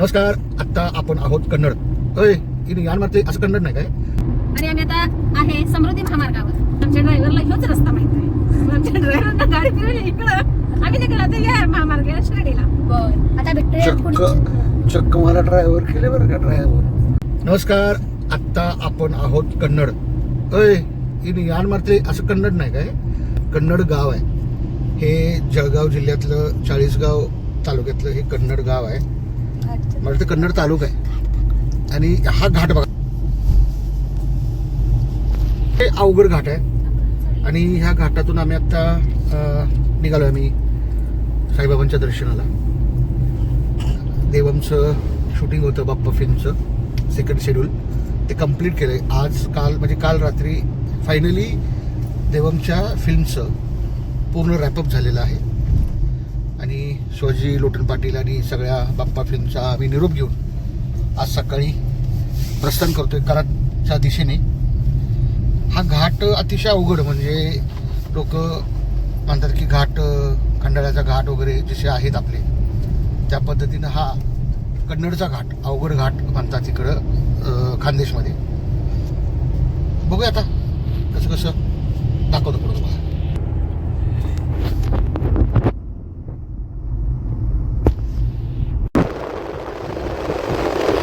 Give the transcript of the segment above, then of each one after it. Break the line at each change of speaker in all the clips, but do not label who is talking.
नमस्कार आत्ता आपण आहोत कन्नड. अय इथे यान मारते असं कन्नड नाही काय?
आणि आम्ही आता आहे समृद्धी महामार्गावर. आमच्या ड्रायव्हरला ह्योच रस्ता माहीत आहे. आमच्या ड्रायव्हरला गाडी फिरवली इकडं. आम्ही निघालो आता या महामार्गाला शिर्डीला
बर आता
चक्क
पुढच्या-
चक्क मला ड्रायव्हर केले बरं का ड्रायव्हर? नमस्कार आत्ता आपण आहोत कन्नड. अय इथे यान मारते असं कन्नड नाही काय? कन्नड गाव आहे. हे जळगाव जिल्ह्यातलं चाळीसगाव तालुक्यातलं हे कन्नड गाव आहे. मला वाटतं कन्नड तालुका आहे. आणि हा घाट बघा. हे अवघड घाट आहे. आणि ह्या घाटातून आम्ही आता निघालो आम्ही साईबाबांच्या दर्शनाला. देवमचं शूटिंग होतं बाप्पा फिल्मचं सेकंड शेड्यूल ते कंप्लीट केलंय. आज काल म्हणजे काल रात्री फायनली देवमच्या फिल्मचं पूर्ण रॅपअप झालेलं आहे. आणि शिवाजी लोटन पाटील आणि सगळ्या बाप्पा फिल्मचा आम्ही निरोप घेऊन आज सकाळी प्रस्थान करतोय कराडच्या दिशेने. हा घाट अतिशय अवघड म्हणजे लोक म्हणतात की घाट खंडाळ्याचा घाट वगैरे जसे आहेत आपले त्या पद्धतीनं हा कन्नडचा घाट अवघड घाट म्हणतात तिकडं खानदेशमध्ये. बघूया आता कसं कसं दाखवतो पुढं तुम्हाला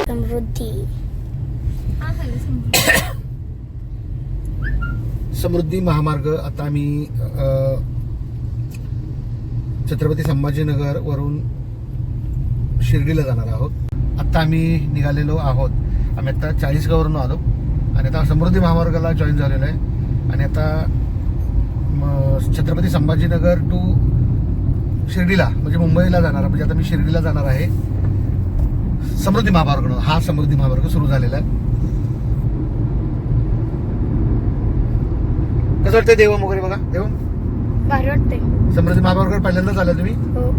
समृद्धी
हा झालं समृद्धी.
समृद्धी महामार्ग. आता आम्ही छत्रपती संभाजीनगर वरून शिर्डीला जाणार आहोत. आता आम्ही निघालेलो आहोत. आम्ही आता चाळीसगाववरून आलो आणि आता समृद्धी महामार्गाला जॉईन झालेलो आहे. आणि आता छत्रपती संभाजीनगर टू शिर्डीला म्हणजे मुंबईला जाणार म्हणजे आता मी शिर्डीला जाणार आहे. समृद्धी महामार्ग हा समृद्धी महामार्ग सुरू झालेला आहे. कसं वाटतंय देवम वगैरे बघा? देवम
भारी वाटते
समृद्धी महामार्गावर पहिल्यांदाच आला तुम्ही?
हो.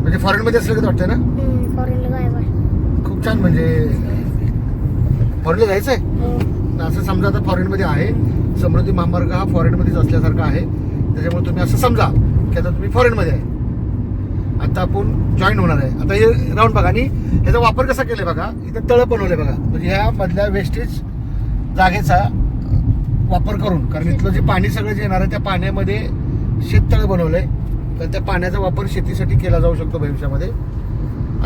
म्हणजे फॉरेन मध्ये असलं का वाटतंय ना?
फॉरेनला
खूप छान म्हणजे फॉरेनला जायचंय?
हो.
असं समजा आता फॉरेन मध्ये आहे समृद्धी महामार्ग हा फॉरेन मध्येच असल्यासारखा आहे. त्याच्यामुळे तुम्ही असं समजा की आता तुम्ही फॉरेन मध्ये आहे. आता आपण जॉईन होणार आहे. आता हे राऊंड बघा आणि ह्याचा वापर कसा केलाय बघा? इथे तळ बनवले बघा. म्हणजे ह्या मधल्या वेस्टेज जागेचा वापर करून कारण इथलं जे पाणी सगळं जे येणार आहे त्या पाण्यामध्ये शेततळ बनवलंय. तर त्या पाण्याचा वापर शेतीसाठी केला जाऊ शकतो भविष्यामध्ये.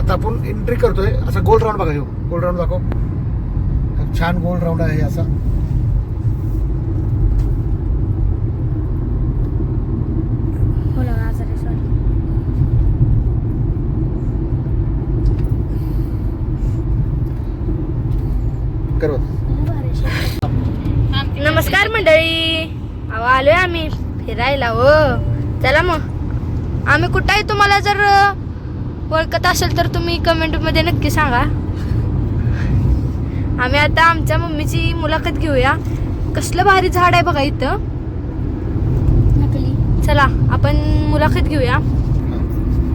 आता आपण एंट्री करतोय. असा गोल राऊंड बघा ह्यो गोल राऊंड दाखव. छान गोल राऊंड आहे असा.
बोला आजारी सॉरी
करत
नमस्कार मंडळी? अहो आलोय आम्ही. फिरायला हो. चला मग. आम्ही कुठं आहे तुम्हाला जर ओळखत असेल तर तुम्ही कमेंटमध्ये नक्की सांगा. आम्ही आता आमच्या मम्मीची मुलाखत घेऊया. कसलं भारी झाड आहे बघा इथं. चला आपण मुलाखत घेऊया.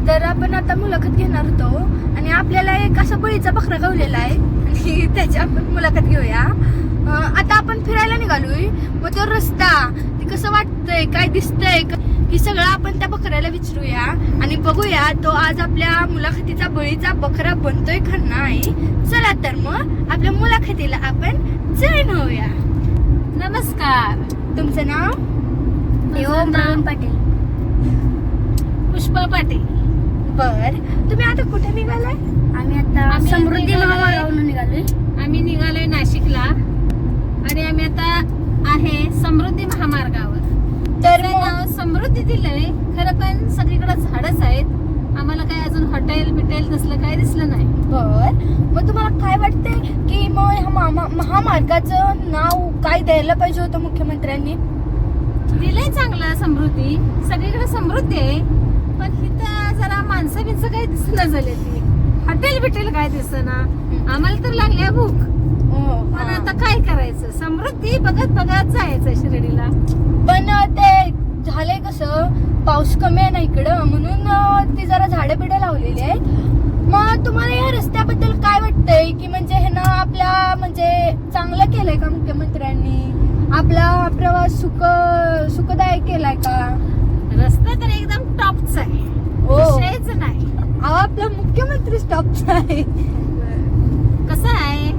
तर आपण आता मुलाखत घेणार होतो. आणि आपल्याला एक असा बळीचा बकरा गावलेला आहे. आणि त्याची आपण मुलाखत घेऊया. आता आपण फिरायला निघालोय. मग तो रस्ता ते कसं वाटतंय काय दिसतंय क- हे सगळं आपण त्या बकऱ्याला विचारूया आणि बघूया तो आज आपल्या मुलाखतीचा बळीचा बकरा बनतोय का नाही. चला तर मग आपल्या मुलाखतीला आपण जॉईन होऊया
नमस्कार.
तुमचं नाव? पाटील.
पुष्पा पाटील.
बर. तुम्ही आता कुठे निघालाय? आम्ही आता समृद्धी महामार्गावरून निघालोय.
आम्ही निघालोय नाशिकला आणि आम्ही आता आहे समृद्धी महामार्गावर
तर
तर
मग-
नाव समृद्धी दिलंय खरं पण सगळीकडे झाडच आहेत आम्हाला काय अजून हॉटेल तसलं काय दिसलं नाही.
बर. मग तुम्हाला काय वाटतंय की मग ह्या मामा- महामार्गाचं नाव काय द्यायला पाहिजे होतं मुख्यमंत्र्यांनी?
दिलंय चांगलं समृद्धी. सगळीकडे समृद्धी आहे. पण इथं जरा माणसं बिनसं काही दिसणं झाले ती. हॉटेल बिटेल काय दिसना. आम्हाला तर लागल्या भूक. पण आता काय करायचं? समृद्धी बघत बघत जायचं शिर्डीला.
पण ते झालंय कसं? पाऊस कमी आहे ना इकडं. म्हणून ती जरा झाडं बिडं लावलेली आहेत मग तुम्हाला या रस्त्याबद्दल काय वाटतंय की म्हणजे हे ना आपल्या म्हणजे चांगलं केलंय का मुख्यमंत्र्यांनी? आपला प्रवास सुख सुखदायक केलाय का?
रस्ता तर एकदम टॉपचा आहे.
हो.
विषयच नाही.
अहो आपला मुख्यमंत्री स्टॉपचा आहे
कसं आहे?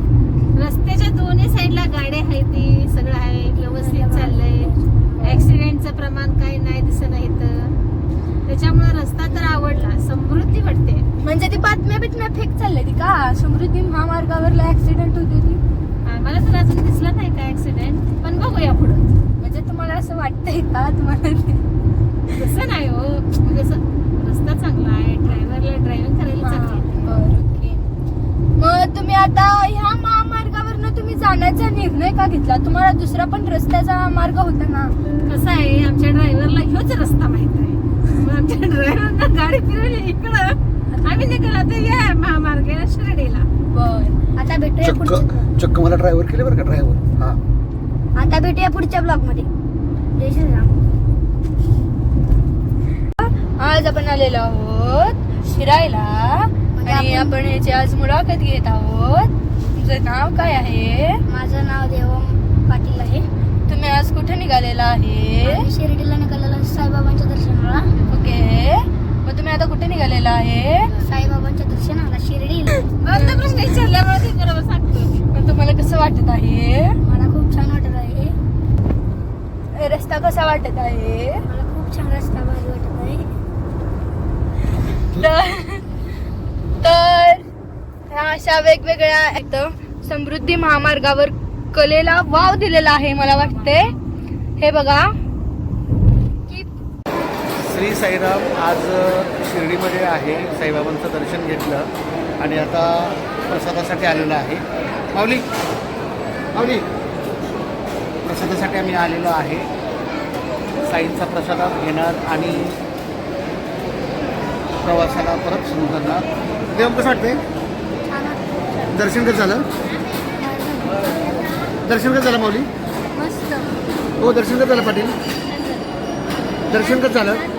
रस्त्याच्या दोन्ही साईडला गाड्या आहे ती सगळं आहे व्यवस्थित चाललंय. ऍक्सिडेंटचं प्रमाण काही नाही दिसत नाही त्याच्यामुळे रस्ता तर आवडला समृद्धी वाटते.
म्हणजे ती बातम्या बितम्या फेक चालल्या ती का? समृद्धी महामार्गावरला ऍक्सिडेंट होती ती.
आम्हाला तर अजून दिसला नाही का ऍक्सिडेंट पण बघूया पुढं.
म्हणजे तुम्हाला असं वाटतंय का? तुम्हाला
तसं नाही हो. म्हणजे असं रस्ता चांगला आहे ड्रायव्हरला ड्रायव्हिंग करायला चांगली
ओके. मग तुम्ही आता ह्या महामार्गावरनं तुम्ही जाण्याचा निर्णय का घेतला? तुम्हाला दुसरा पण रस्त्याचा मार्ग होता ना?
कसं आहे आमच्या ड्रायव्हरला ह्योच रस्ता माहीत आहे. आमच्या ड्रायव्हरनं गाडी फिरवली इकडं. आम्ही निघालो तर या महामार्ग शिर्डीला.
आता भेटूया
चक्क
पुढच्या
चक्क मला ड्रायव्हर केले बरं का ड्रायव्हर हा.
आता भेटूया पुढच्या ब्लॉगमध्ये जय श्रीराम. आज आपण आलेलो आहोत शिरायला. आणि आपण याची आज मुलाखत घेत आहोत. तुमचं नाव काय आहे?
माझं नाव देवम पाटील आहे.
तुम्ही आज कुठे निघालेला आहे?
आम्ही शिर्डीला निघालेलो साईबाबांच्या दर्शनाला.
ओके. तुम्ही आता कुठे निघालेला आहे?
साईबाबांच्या दर्शनाला शिर्डीला
बरं प्रश्न विचारल्यामुळे ते बरोबर सांगतो.
पण तुम्हाला कसं वाटत आहे?
मला खूप छान वाटत आहे.
रस्ता कसा वाटत आहे?
मला खूप छान रस्ता भारी वाटत आहे.
तर तर ह्या अशा वेगवेगळ्या एकदम समृद्धी महामार्गावर कलेला वाव दिलेला आहे मला वाटते हे बघा.
श्री साईराम आज शिर्डीमध्ये आहे. साईबाबांचं दर्शन घेतलं आणि आता प्रसादासाठी आलेलं आहे. माऊली माऊली प्रसादासाठी आम्ही आलेलो आहे. साईंचा प्रसाद घेणार आणि प्रवासाला परत सुरू करणार. देव कसं वाटते. दर्शन कसं झालं? दर्शन कसं झालं माऊली? हो दर्शन कसं झालं पाटील? दर्शन कसं झालं?